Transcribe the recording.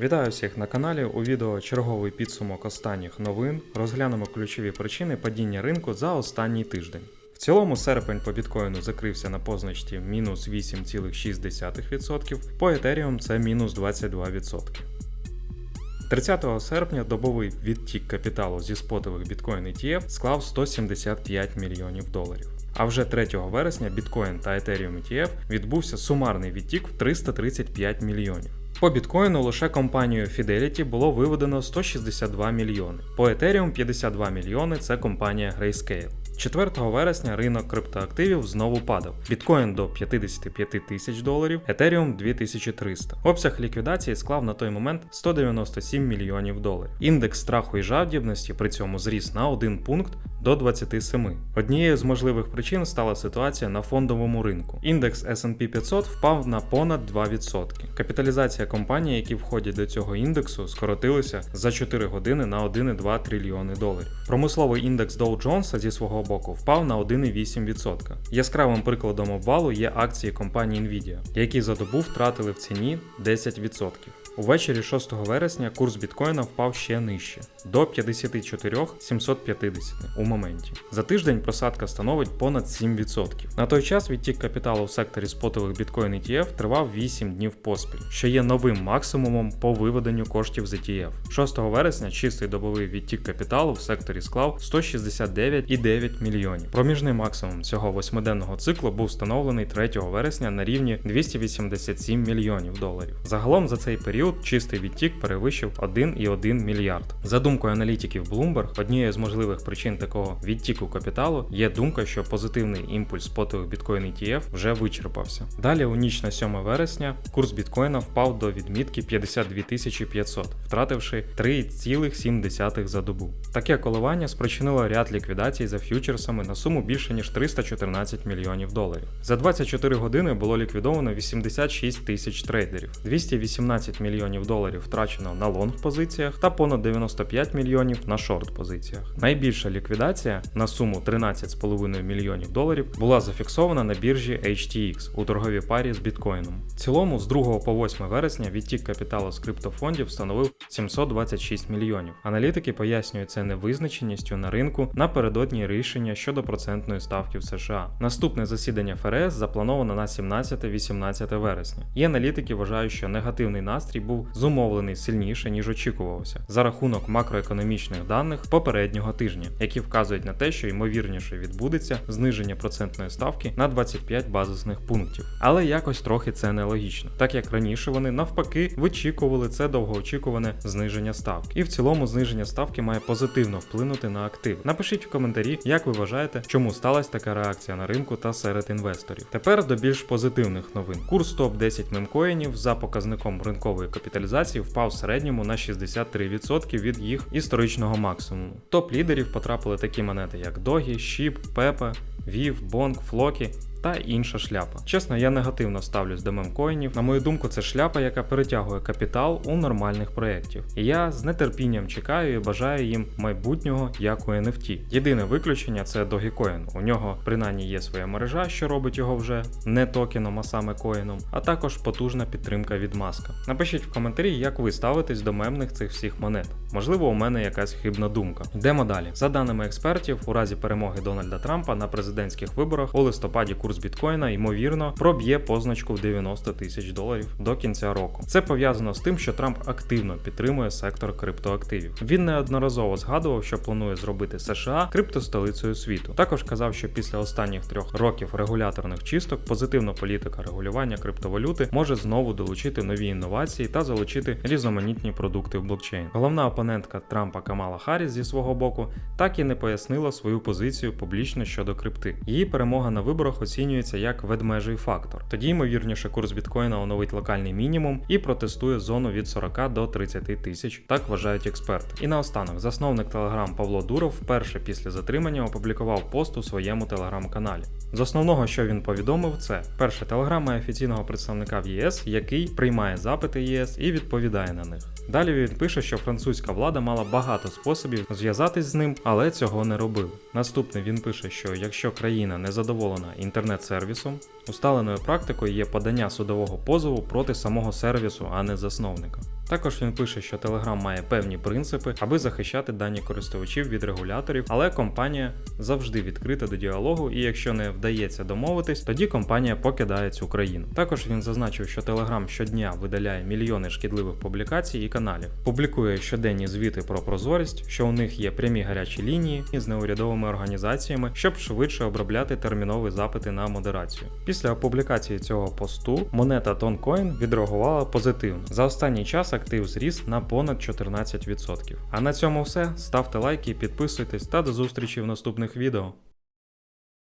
Вітаю всіх на каналі. У відео черговий підсумок останніх новин. Розглянемо ключові причини падіння ринку за останній тиждень. В цілому серпень по біткоїну закрився на позначці мінус 8,6%, по Ethereum це мінус 22%. 30 серпня добовий відтік капіталу зі спотових біткоін ETF склав 175 мільйонів доларів. А вже 3 вересня біткоін та Ethereum ETF відбувся сумарний відтік в 335 мільйонів. По біткоїну лише компанією Fidelity було виведено 162 мільйони. По Ethereum 52 мільйони це компанія Grayscale. 4 вересня ринок криптоактивів знову падав. Біткоін до 55 тисяч доларів, Ethereum 2300. Обсяг ліквідації склав на той момент 197 мільйонів доларів. Індекс страху і жадібності при цьому зріс на один пункт до 27. Однією з можливих причин стала ситуація на фондовому ринку. Індекс S&P 500 впав на понад 2%. Капіталізація компаній, які входять до цього індексу, скоротилася за 4 години на 1,2 трильйони доларів. Промисловий індекс Dow Jones зі свого боку впав на 1,8%. Яскравим прикладом обвалу є акції компанії Nvidia, які за добу втратили в ціні 10%. Увечері 6 вересня курс біткоїна впав ще нижче до 54 750 у моменті. За тиждень просадка становить понад 7%. На той час відтік капіталу в секторі спотових біткоін ETF тривав 8 днів поспіль, що є новим максимумом по виведенню коштів з ETF. 6 вересня чистий добовий відтік капіталу в секторі склав 169,9 мільйонів. Проміжний максимум цього восьмиденного циклу був встановлений 3 вересня на рівні 287 мільйонів доларів. Загалом за цей період чистий відтік перевищив 1,1 мільярд. За думкою аналітиків Bloomberg, однією з можливих причин такого відтіку капіталу є думка, що позитивний імпульс спотових біткоін ETF вже вичерпався. Далі у ніч на 7 вересня курс біткоїна впав до відмітки 52 500, втративши 3,7 за добу. Таке коливання спричинило ряд ліквідацій за ф'ючерсами на суму більше ніж 314 мільйонів доларів. За 24 години було ліквідовано 86 тисяч трейдерів, 218 мільйонів доларів втрачено на лонг позиціях та понад 95 мільйонів на шорт позиціях. Найбільша ліквідація на суму 13,5 мільйонів доларів була зафіксована на біржі HTX у торговій парі з біткоїном. В цілому з 2 по 8 вересня відтік капіталу з криптофондів становив 726 мільйонів. Аналітики пояснюють це невизначеністю на ринку напередодні рішення щодо процентної ставки в США. Наступне засідання ФРС заплановано на 17-18 вересня. І аналітики вважають, що негативний настрій був зумовлений сильніше ніж очікувалося за рахунок макроекономічних даних попереднього тижня, які вказують на те, що ймовірніше відбудеться зниження процентної ставки на 25 базисних пунктів. Але якось трохи це нелогічно, так як раніше вони навпаки вичікували це довгоочікуване зниження ставки. І в цілому зниження ставки має позитивно вплинути на актив. Напишіть в коментарі, як ви вважаєте, чому сталася така реакція на ринку та серед інвесторів. Тепер до більш позитивних новин. Курс топ 10 мемкоїнів за показником ринкової капіталізації впав в середньому на 63% від їх історичного максимуму. Топ лідерів потрапили такі монети, як Догі, Щіп, Пепе, Вів, Бонг, Флокі. Та інша шляпа. Чесно, я негативно ставлюсь до мемкоїнів. На мою думку, це шляпа, яка перетягує капітал у нормальних проєктів. І я з нетерпінням чекаю і бажаю їм майбутнього як у NFT. Єдине виключення це Dogecoin. У нього принаймні є своя мережа, що робить його вже не токеном, а саме коїном, а також потужна підтримка від маска. Напишіть в коментарі, як ви ставитесь до мемних цих всіх монет. Можливо, у мене якась хибна думка. Йдемо далі. За даними експертів, у разі перемоги Дональда Трампа на президентських виборах у листопаді курс біткоїна ймовірно проб'є позначку в 90 тисяч доларів до кінця року. Це пов'язано з тим, що Трамп активно підтримує сектор криптоактивів. Він неодноразово згадував, що планує зробити США криптостолицею світу. Також казав, що після останніх трьох років регуляторних чисток позитивна політика регулювання криптовалюти може знову долучити нові інновації та залучити різноманітні продукти в блокчейн. Головна опонентка Трампа Камала Харріс зі свого боку так і не пояснила свою позицію публічно щодо крипти. Її перемога на виборах оцінюється як ведмежий фактор. Тоді, ймовірніше, курс біткоїна оновить локальний мінімум і протестує зону від 40 до 30 тисяч, так вважають експерти. І наостанок, засновник Telegram Павло Дуров вперше після затримання опублікував пост у своєму телеграм-каналі. З основного, що він повідомив, це перше телеграм має офіційного представника в ЄС, який приймає запити ЄС і відповідає на них. Далі він пише, що французька влада мала багато способів зв'язатись з ним, але цього не робив. Наступне він пише, що якщо країна не задоволена інтернет-сервісом, усталеною практикою є подання судового позову проти самого сервісу, а не засновника. Також він пише, що Telegram має певні принципи, аби захищати дані користувачів від регуляторів, але компанія завжди відкрита до діалогу, і якщо не вдається домовитись, тоді компанія покидає цю країну. Також він зазначив, що Telegram щодня видаляє мільйони шкідливих публікацій і каналів, публікує щоденні звіти про прозорість, що у них є прямі гарячі лінії з неурядовими організаціями, щоб швидше обробляти термінові запити на модерацію. Після опублікації цього посту монета Toncoin відреагувала позитивно. За останній час актив зріс на понад 14%. А на цьому все. Ставте лайки, підписуйтесь та до зустрічі в наступних відео.